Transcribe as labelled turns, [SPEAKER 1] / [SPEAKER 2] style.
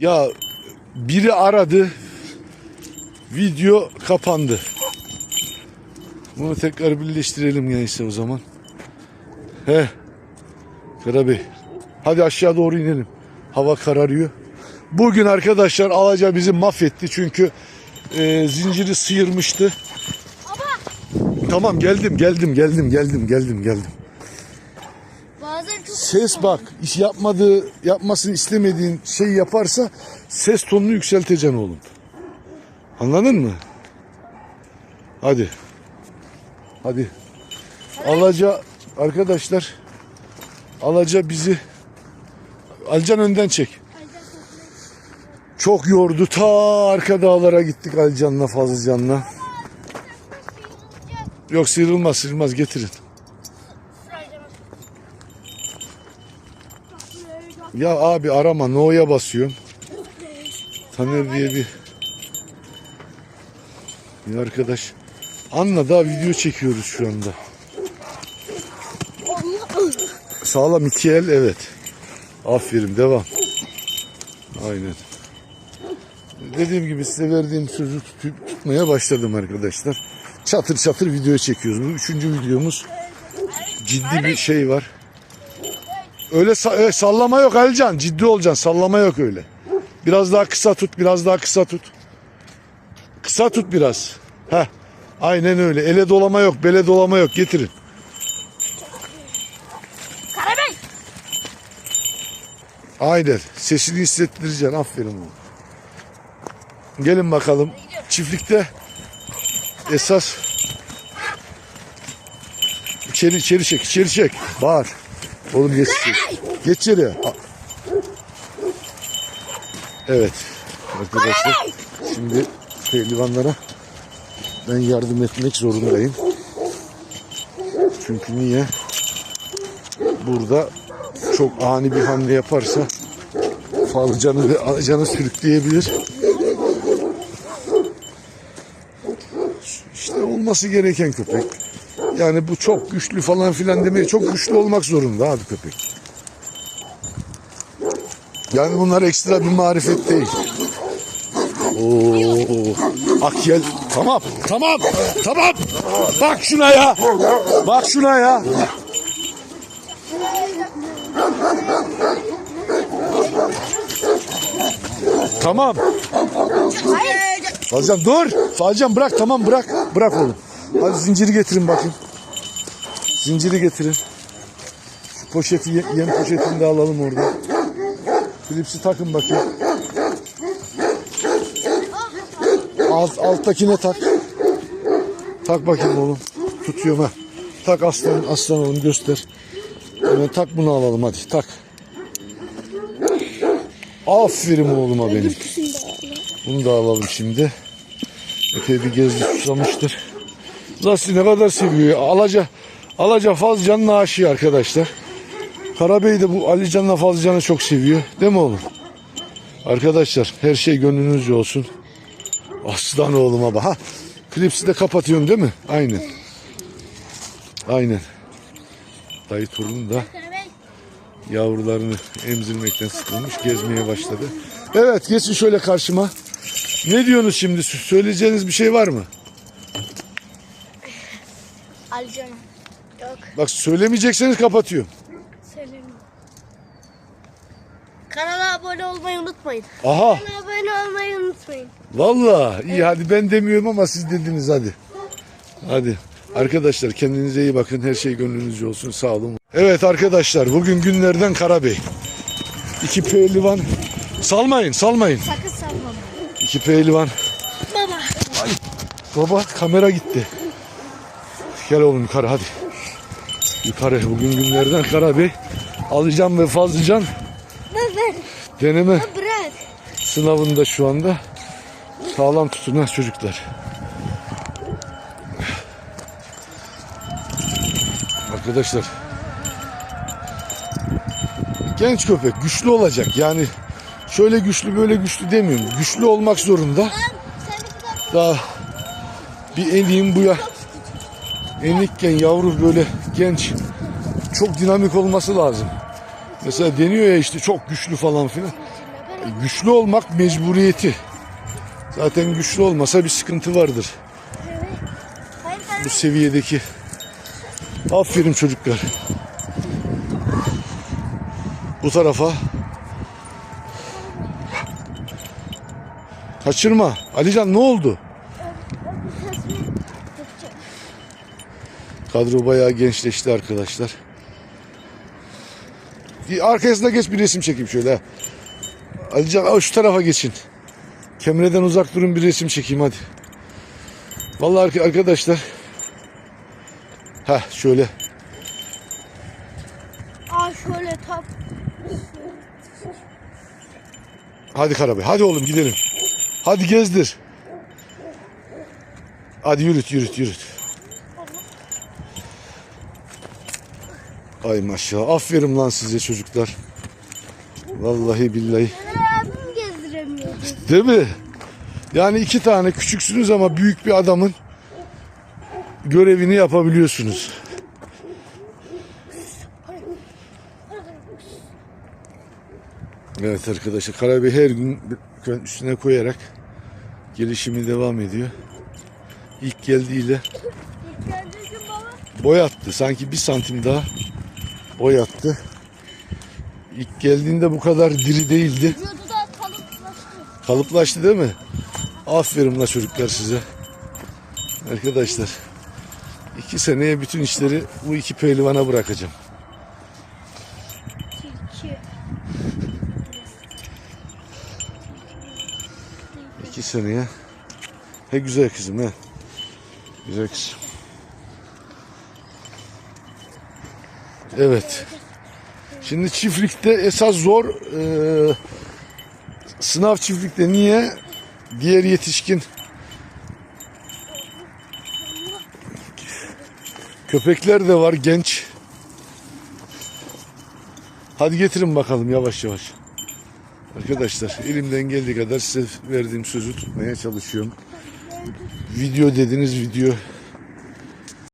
[SPEAKER 1] Ya biri aradı. Video kapandı. Bunu tekrar birleştirelim neyse o zaman. He. Karabey. Hadi aşağı doğru inelim. Hava kararıyor. Bugün arkadaşlar Alaca bizi mahvetti çünkü e, zinciri sıyırmıştı. Tamam geldim geldim geldim geldim geldim geldim. Ses bak iş yapmadığı yapmasını istemediğin şey yaparsa ses tonunu yükselteceksin oğlum. Anladın mı? Hadi. Hadi. Alaca arkadaşlar Alaca bizi Alcan önden çek. Çok yordu. Ta arka dağlara gittik Alcan'la Fazlıcan'la. Yok sıyrılmaz sıyrılmaz getirin. Ya abi arama no'ya basıyorum. Taner diye bir bir arkadaş. Anla daha video çekiyoruz şu anda. Sağlam iki el evet. Aferin devam. Aynen. Dediğim gibi size verdiğim sözü tutup, tutmaya başladım arkadaşlar. Çatır çatır video çekiyoruz. Bu üçüncü videomuz. Ciddi bir şey var. Öyle sa- öyle sallama yok Alican. Ciddi olacaksın. Sallama yok öyle. Biraz daha kısa tut. Biraz daha kısa tut. Kısa tut biraz. Heh. Aynen öyle. Ele dolama yok. Bele dolama yok. Getirin.
[SPEAKER 2] Karabey.
[SPEAKER 1] Aynen. Sesini hissettireceksin. Aferin oğlum. Gelin bakalım. Çiftlikte esas içeri içeri çek. içeri çek. Bağır. Oğlum geç. Geç içeri. Evet. Arkadaşlar şimdi pehlivanlara ben yardım etmek zorundayım. Çünkü niye? Burada çok ani bir hamle yaparsa Falcanı ve Alacan'ı sürükleyebilir. İşte olması gereken köpek. Yani bu çok güçlü falan filan demeye çok güçlü olmak zorunda abi köpek. Yani bunlar ekstra bir marifet değil. Oo, Akyel. Tamam, tamam, tamam. Bak şuna ya. Bak şuna ya. Tamam. Falcan dur. Falcan bırak tamam bırak. Bırak oğlum. Hadi zinciri getirin bakayım. Zinciri getirin. Şu poşeti ye- yem poşetini de alalım orada. Klipsi takın bakayım. Alt, alttakine tak. Tak bakayım oğlum. Tutuyorum ha. Tak aslan, aslan oğlum göster. Hemen tak bunu alalım hadi tak. Aferin oğluma benim. Bunu da alalım şimdi. Epey bir gezdi susamıştır. Lastik ne kadar seviyor. Alaca, Alaca Fazlıcan'ın aşığı arkadaşlar. Karabey de bu Ali Can'la Fazlıcan'ı çok seviyor. Değil mi oğlum? Arkadaşlar her şey gönlünüzce olsun. Aslan oğluma bak. Ha, klipsi de kapatıyorum değil mi? Aynen. Aynen. Dayı torunu da yavrularını emzirmekten sıkılmış gezmeye başladı. Evet geçin şöyle karşıma. Ne diyorsunuz şimdi? Söyleyeceğiniz bir şey var mı?
[SPEAKER 2] Ali canım. Yok.
[SPEAKER 1] Bak söylemeyecekseniz kapatıyorum.
[SPEAKER 2] Söylemiyorum. Kanala abone olmayı unutmayın.
[SPEAKER 1] Aha
[SPEAKER 2] Kanala abone olmayı unutmayın.
[SPEAKER 1] vallahi iyi hadi ben demiyorum ama siz dediniz hadi. Hadi. Arkadaşlar kendinize iyi bakın. Her şey gönlünüzce olsun. Sağ olun. Evet arkadaşlar bugün günlerden Karabey. İki pehlivan. Salmayın salmayın.
[SPEAKER 2] Sakın salma.
[SPEAKER 1] İki pehlivan.
[SPEAKER 2] Baba.
[SPEAKER 1] Baba kamera gitti. Gel oğlum yukarı hadi. Yukarı bugün günlerden Karabey. Alacağım ve Fazlıcan deneme sınavında şu anda. Sağlam tutun ha çocuklar. Arkadaşlar. Genç köpek güçlü olacak. Yani şöyle güçlü böyle güçlü demiyorum. Güçlü olmak zorunda. Daha bir eniğin bu ya enikken yavru böyle genç çok dinamik olması lazım. Mesela deniyor ya işte çok güçlü falan filan. güçlü olmak mecburiyeti. Zaten güçlü olmasa bir sıkıntı vardır bu seviyedeki. Aferin çocuklar. Bu tarafa. Kaçırma. Alican ne oldu? Kadro bayağı gençleşti arkadaşlar. Arkasına geç bir resim çekeyim şöyle. Alican al şu tarafa geçin. Kemreden uzak durun bir resim çekeyim hadi. Vallahi arka- arkadaşlar. Ha şöyle.
[SPEAKER 2] Aa şöyle tam.
[SPEAKER 1] Hadi Karabey. Hadi oğlum gidelim. Hadi gezdir. Hadi yürüt yürüt yürüt. Ay maşallah. Aferin lan size çocuklar. Vallahi billahi.
[SPEAKER 2] Abim gezdiremiyordu.
[SPEAKER 1] Değil mi? Yani iki tane küçüksünüz ama büyük bir adamın görevini yapabiliyorsunuz. Evet arkadaşlar Karabey her gün üstüne koyarak gelişimi devam ediyor. İlk geldiğiyle boyattı. Sanki bir santim daha boyattı. İlk geldiğinde bu kadar diri değildi.
[SPEAKER 2] Kalıplaştı.
[SPEAKER 1] Kalıplaştı değil mi? Aferin la çocuklar size. Arkadaşlar iki seneye bütün işleri bu iki pehlivana bırakacağım. İki seneye. He güzel kızım he. Güzel kızım. Evet. Şimdi çiftlikte esas zor e, sınav çiftlikte niye? Diğer yetişkin köpekler de var genç. Hadi getirin bakalım yavaş yavaş. Arkadaşlar elimden geldiği kadar size verdiğim sözü tutmaya çalışıyorum. Video dediniz video